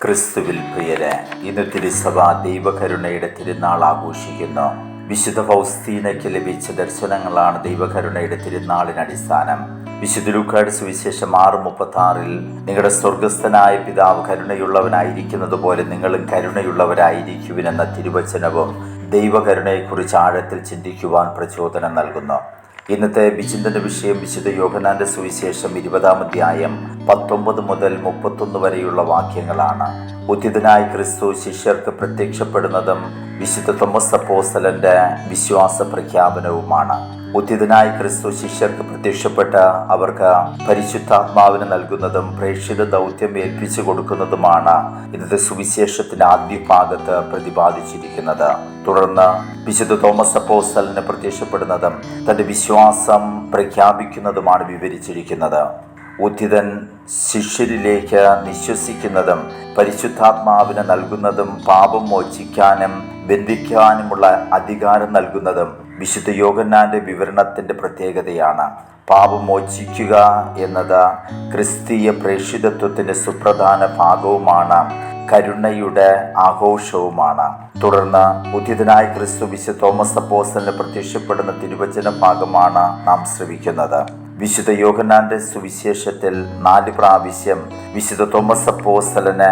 ക്രിസ്തുവിൽ പ്രിയര് ഇന്ന് തിരുസഭ ദൈവകരുണയുടെ തിരുനാൾ ആഘോഷിക്കുന്നു. വിശുദ്ധ ഫൗസ്തീനയ്ക്ക് ലഭിച്ച ദർശനങ്ങളാണ് ദൈവകരുണയുടെ തിരുനാളിന് അടിസ്ഥാനം. വിശുദ്ധ ലൂക്കാട് സുവിശേഷം ആറ് മുപ്പത്തി ആറിൽ നിങ്ങളുടെ സ്വർഗസ്ഥനായ പിതാവ് കരുണയുള്ളവനായിരിക്കുന്നത് പോലെ നിങ്ങളും കരുണയുള്ളവരായിരിക്കുവിനെന്ന തിരുവചനവും ദൈവകരുണയെക്കുറിച്ച് ആഴത്തിൽ ചിന്തിക്കുവാൻ പ്രചോദനം നൽകുന്നു. ഇന്നത്തെ വിചിന്തന വിഷയം വിശുദ്ധ യോഗനാന്റെ സുവിശേഷം ഇരുപതാം അധ്യായം പത്തൊമ്പത് മുതൽ മുപ്പത്തൊന്ന് വരെയുള്ള വാക്യങ്ങളാണ്. ഉദ്ധിതനായ ക്രിസ്തു ശിഷ്യർക്ക് പ്രത്യക്ഷപ്പെടുന്നതും വിശുദ്ധ തോമസ് അപ്പോസലന്റെ വിശ്വാസ പ്രഖ്യാപനവുമാണ്. ഉദ്ധിതനായ ക്രിസ്തു ശിഷ്യർക്ക് പ്രത്യക്ഷപ്പെട്ട് അവർക്ക് പരിശുദ്ധാത്മാവിന് നൽകുന്നതും പ്രേക്ഷിത ദൗത്യം ഏൽപ്പിച്ചു കൊടുക്കുന്നതുമാണ് ഇന്നത്തെ സുവിശേഷത്തിന്റെ ആദ്യ ഭാഗത്ത് പ്രതിപാദിച്ചിരിക്കുന്നത്. തുടർന്ന് വിശുദ്ധ തോമസ് അപ്പോസലിന് പ്രത്യക്ഷപ്പെടുന്നതും തന്റെ വിശ്വാസം പ്രഖ്യാപിക്കുന്നതുമാണ് വിവരിച്ചിരിക്കുന്നത്. ഉദ്ധിതൻ ശിഷ്യരിലേക്ക് നിശ്വസിക്കുന്നതും പരിശുദ്ധാത്മാവിന് നൽകുന്നതും പാപം മോചിക്കാനും ബന്ധിക്കാനുമുള്ള അധികാരം നൽകുന്നതും വിശുദ്ധ യോഗന്നാന്റെ വിവരണത്തിന്റെ പ്രത്യേകതയാണ്. പാപം മോചിക്കുക എന്നത് ക്രിസ്തീയ പ്രേക്ഷിതത്വത്തിന്റെ സുപ്രധാന ഭാഗവുമാണ് കരുണയുടെ ആഘോഷവുമാണ്. തുടർന്ന് ഉദിതനായ ക്രിസ്തു വിശുദ്ധ തോമസ് അപ്പോസ്റ്റലിന് പ്രത്യക്ഷപ്പെടുന്ന തിരുവചന ഭാഗമാണ് നാം ശ്രവിക്കുന്നത്. വിശുദ്ധ യോഹനാന്റെ സുവിശേഷത്തിൽ നാല് പ്രാവശ്യം വിശുദ്ധ തോമസ് അപ്പോസ്തലനെ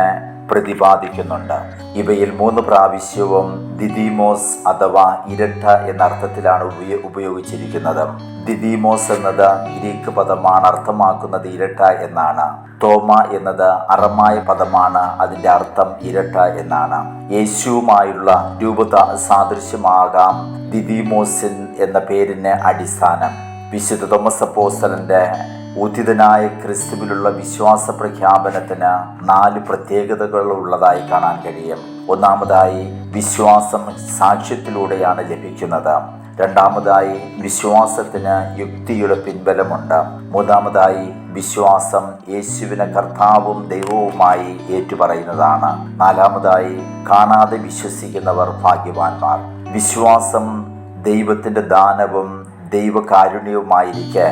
പ്രതിപാദിക്കുന്നുണ്ട്. ഇവയിൽ മൂന്ന് പ്രാവശ്യവും ദിദിമോസ് അഥവാ ഇരട്ട എന്ന അർത്ഥത്തിലാണ് ഉപയോ ഉപയോഗിച്ചിരിക്കുന്നത്. ദിദിമോസ് എന്നത് ഗ്രീക്ക് പദമാണ് അർത്ഥമാക്കുന്നത് ഇരട്ട എന്നാണ്. തോമ എന്നത് അറമായ പദമാണ് അതിന്റെ അർത്ഥം ഇരട്ട എന്നാണ്. യേശുവുമായുള്ള രൂപത സാദൃശ്യമാകാം ദിദിമോസിൻ എന്ന പേരിന് അടിസ്ഥാനം. വിശുദ്ധ തോമസ് അപ്പോസ്തലന്റെ ഉദിതനായ ക്രിസ്തുവിലുള്ള വിശ്വാസ പ്രഖ്യാപനത്തിന് നാല് പ്രത്യേകതകൾ ഉള്ളതായി കാണാൻ കഴിയും. ഒന്നാമതായി വിശ്വാസം സാക്ഷ്യത്തിലൂടെയാണ് ലഭിക്കുന്നത്. രണ്ടാമതായി വിശ്വാസത്തിന് യുക്തിയുടെ പിൻബലമുണ്ട്. മൂന്നാമതായി വിശ്വാസം യേശുവിനെ കർത്താവും ദൈവവുമായി ഏറ്റുപറയുന്നതാണ്. നാലാമതായി കാണാതെ വിശ്വസിക്കുന്നവർ ഭാഗ്യവാന്മാർ. വിശ്വാസം ദൈവത്തിന്റെ ദാനവും ദൈവകാരുണ്യവുമായിരിക്കെ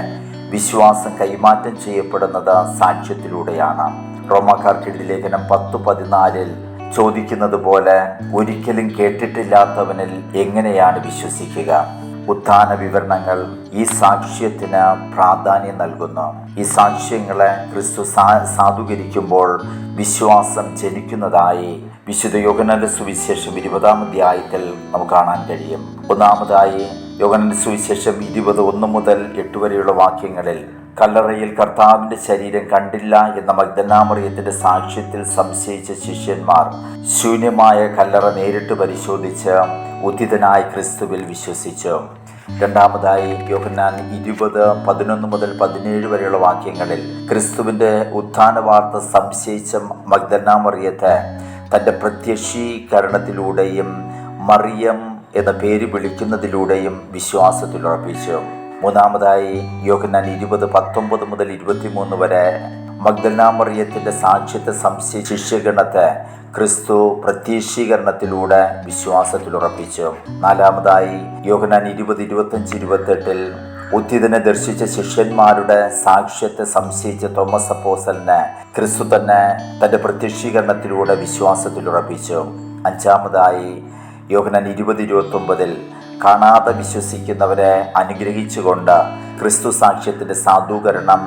വിശ്വാസം കൈമാറ്റം ചെയ്യപ്പെടുന്നത് സാക്ഷ്യത്തിലൂടെയാണ്. റോമാക്കാർക്കെഴുതി ലേഖനം പത്ത് പതിനാലിൽ ചോദിക്കുന്നത് പോലെ ഒരിക്കലും കേട്ടിട്ടില്ലാത്തവനിൽ എങ്ങനെയാണ് വിശ്വസിക്കുക? ഉത്ഥാന വിവരണങ്ങൾ ഈ സാക്ഷ്യത്തിന് പ്രാധാന്യം നൽകുന്നു. ഈ സാക്ഷ്യങ്ങളെ ക്രിസ്തു സാ സാധൂകരിക്കുമ്പോൾ വിശ്വാസം ജനിക്കുന്നതായി വിശുദ്ധ യോഗനന്റെ സുവിശേഷം ഇരുപതാം അധ്യായത്തിൽ നമുക്ക് കാണാൻ കഴിയും. ഒന്നാമതായി യോഗനന്റെ സുവിശേഷം ഇരുപത് ഒന്ന് മുതൽ എട്ട് വരെയുള്ള വാക്യങ്ങളിൽ കല്ലറയിൽ കർത്താവിന്റെ ശരീരം കണ്ടില്ല എന്ന മഗ്ദനാമറിയത്തിന്റെ സാക്ഷ്യത്തിൽ സംശയിച്ച ശിഷ്യന്മാർ ശൂന്യമായ കല്ലറ നേരിട്ട് പരിശോധിച്ച് ഉദിതനായ ക്രിസ്തുവിൽ വിശ്വസിച്ചു. രണ്ടാമതായി യോഹന്നാൻ ഇരുപത് പതിനൊന്ന് മുതൽ പതിനേഴ് വരെയുള്ള വാക്യങ്ങളിൽ ക്രിസ്തുവിന്റെ ഉത്ഥാന വാർത്ത സംശയിച്ച മഗ്ദനാമറിയത്തെ തന്റെ പ്രത്യക്ഷീകരണത്തിലൂടെയും മറിയം എന്ന പേര് വിളിക്കുന്നതിലൂടെയും വിശ്വാസത്തിലുറപ്പിച്ചു. മൂന്നാമതായി യോഹന്നാൻ ഇരുപത് പത്തൊമ്പത് മുതൽ ഇരുപത്തിമൂന്ന് വരെ മഗ്ദനാമറിയത്തിന്റെ സാക്ഷ്യത്തെ സംശയ ശിഷ്യഗണത്തെ ക്രിസ്തു പ്രത്യക്ഷീകരണത്തിലൂടെ വിശ്വാസത്തിലുറപ്പിച്ചു. നാലാമതായി യോഹനാൻ ഇരുപത് ഇരുപത്തഞ്ച് ഇരുപത്തെട്ടിൽ ഉദ്ധിതനെ ദർശിച്ച ശിഷ്യന്മാരുടെ സാക്ഷ്യത്തെ സംശയിച്ച തോമസ് അപ്പോസലിനെ ക്രിസ്തു തന്നെ തന്റെ പ്രത്യക്ഷീകരണത്തിലൂടെ വിശ്വാസത്തിലുറപ്പിച്ചു. അഞ്ചാമതായി യോഹനാൻ ഇരുപത് ഇരുപത്തൊമ്പതിൽ കാണാതെ വിശ്വസിക്കുന്നവരെ അനുഗ്രഹിച്ചുകൊണ്ട് ക്രിസ്തു സാക്ഷ്യത്തിന്റെ സാധൂകരണം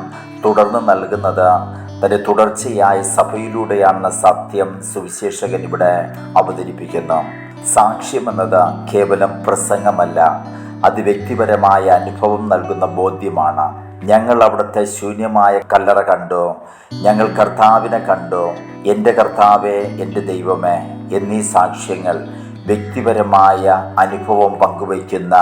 തുടർന്ന് നൽകുന്നത് തന്റെ തുടർച്ചയായ സഭയിലൂടെയാണെന്ന സത്യം സുവിശേഷകൻ ഇവിടെ അവതരിപ്പിക്കുന്നു. സാക്ഷ്യം എന്നത് കേവലം പ്രസംഗമല്ല അത് വ്യക്തിപരമായ അനുഭവം നൽകുന്ന ബോധ്യമാണ്. ഞങ്ങൾ അവിടുത്തെ ശൂന്യമായ കല്ലറ കണ്ടു ഞങ്ങൾ കർത്താവിനെ കണ്ടു എന്റെ കർത്താവേ എന്റെ ദൈവമേ എന്നീ സാക്ഷ്യങ്ങൾ വ്യക്തിപരമായ അനുഭവം പങ്കുവയ്ക്കുന്ന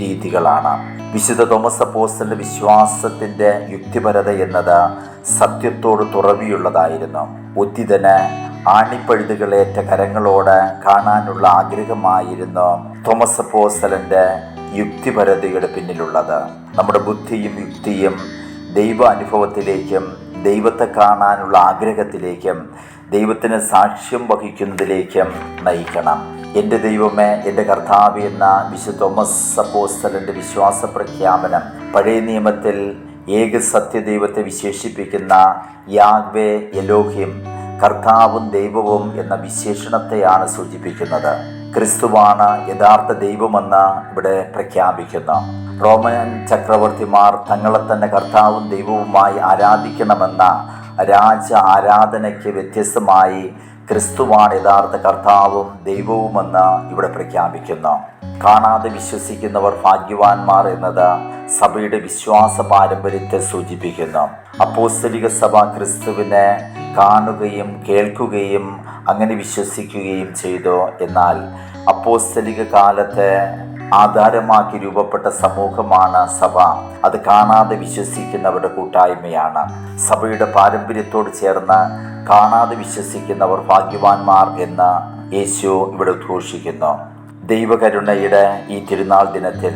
രീതികളാണ്. വിശുദ്ധ തോമസ് അപ്പോസ്റ്റലിന്റെ വിശ്വാസത്തിന്റെ യുക്തിപരത എന്നത് സത്യത്തോട് തുറവിയുള്ളതായിരുന്നു. ഉദ്ധിതന് ആണിപ്പഴുതുകളേറ്റ കരങ്ങളോട് കാണാനുള്ള ആഗ്രഹമായിരുന്നു തോമസ് അപ്പോസ്റ്റലിന്റെ യുക്തിപരതയുടെ പിന്നിലുള്ളത്. നമ്മുടെ ബുദ്ധിയും യുക്തിയും ദൈവ അനുഭവത്തിലേക്കും ദൈവത്തെ കാണാനുള്ള ആഗ്രഹത്തിലേക്കും ദൈവത്തിന് സാക്ഷ്യം വഹിക്കുന്നതിലേക്കും നയിക്കണം. എന്റെ ദൈവമേ എന്റെ കർത്താവ് എന്ന വിശുദ്ധ തോമസ് അപ്പോസ്തലന്റെ വിശ്വാസ പ്രഖ്യാപനം. പഴയ നിയമത്തിൽ ഏക സത്യദൈവത്തെ വിശേഷിപ്പിക്കുന്ന യാഗ്വേ എലോഹിം കർത്താവും ദൈവവും എന്ന വിശേഷണത്തെയാണ് സൂചിപ്പിക്കുന്നത്. ക്രിസ്തുവാണ് യഥാർത്ഥ ദൈവമെന്ന് ഇവിടെ പ്രഖ്യാപിക്കുന്നു. റോമൻ ചക്രവർത്തിമാർ തങ്ങളെ തന്നെ കർത്താവും ദൈവവുമായി ആരാധിക്കണമെന്ന രാജ ആരാധനയ്ക്ക് വ്യത്യസ്തമായി ക്രിസ്തുവാണ് യഥാർത്ഥ കർത്താവും ദൈവവുമെന്ന് ഇവിടെ പ്രഖ്യാപിക്കുന്നു. കാണാതെ വിശ്വസിക്കുന്നവർ ഭാഗ്യവാന്മാർ എന്നത് സഭയുടെ വിശ്വാസ പാരമ്പര്യത്തെ സൂചിപ്പിക്കുന്നു. അപ്പോസ്തലിക സഭ ക്രിസ്തുവിനെ കാണുകയും കേൾക്കുകയും അങ്ങനെ വിശ്വസിക്കുകയും ചെയ്തു. എന്നാൽ അപ്പോസ്തലിക കാലത്തെ ആധാരമാക്കി രൂപപ്പെട്ട സമൂഹമാണ് സഭ. അത് കാണാതെ വിശ്വസിക്കുന്നവരുടെ കൂട്ടായ്മയാണ്. സഭയുടെ പാരമ്പര്യത്തോട് ചേർന്ന് കാണാതെ വിശ്വസിക്കുന്നവർ ഭാഗ്യവാന്മാർ എന്ന് യേശു ഇവിടെ ഉദ്ഘോഷിക്കുന്നു. ദൈവകരുണയുടെ ഈ തിരുനാൾ ദിനത്തിൽ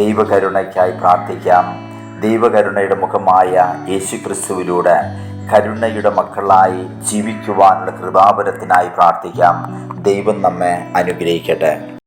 ദൈവകരുണയ്ക്കായി പ്രാർത്ഥിക്കാം. ദൈവകരുണയുടെ മുഖമായ യേശു ക്രിസ്തുവിലൂടെ കരുണയുടെ മക്കളായി ജീവിക്കുവാനുള്ള കൃപാപരത്തിനായി പ്രാർത്ഥിക്കാം. ദൈവം നമ്മെ അനുഗ്രഹിക്കട്ടെ.